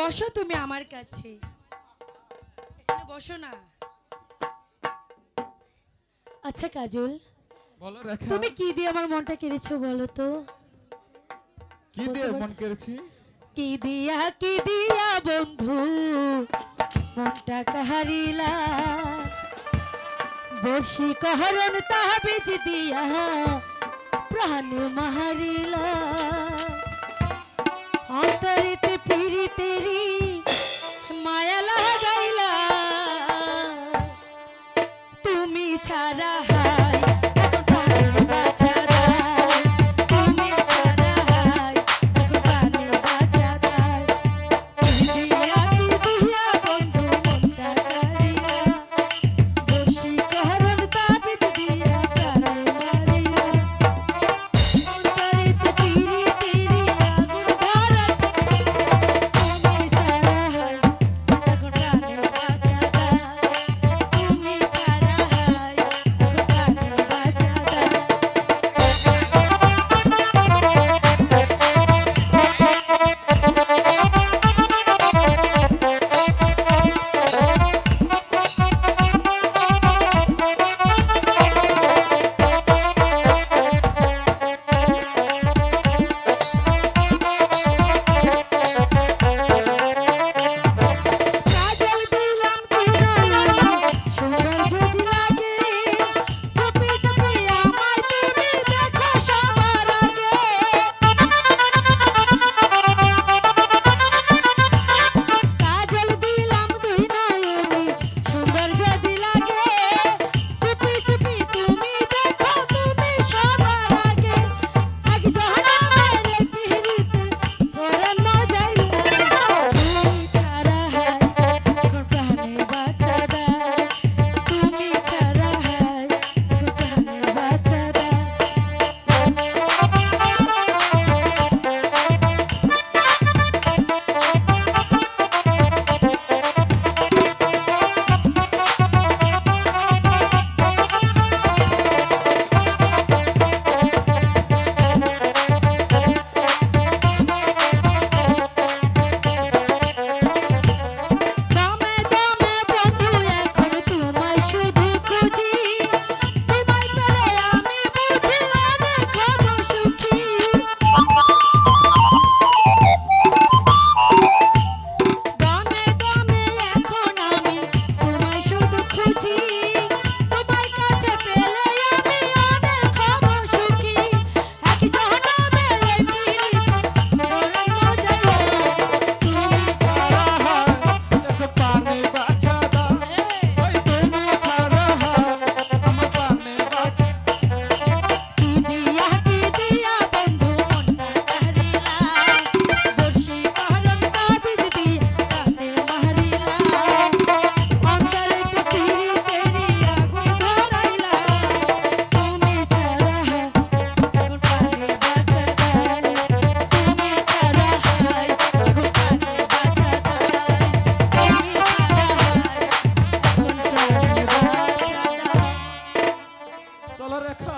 বসো তুমি আমার কাছে। এখানে বসো না। আচ্ছা কাজল। বলো রেখা তুমি কি দিয়ে আমার মনটা কেড়েছো বলো তো? কি দিয়ে মন কেড়েছি? কি দিয়া কি দিয়া বন্ধু? মনটা কাহারিলা। বসি কহরণ তাহাবিজ দিয়া প্রাণ মাহারিলা। ছাড়া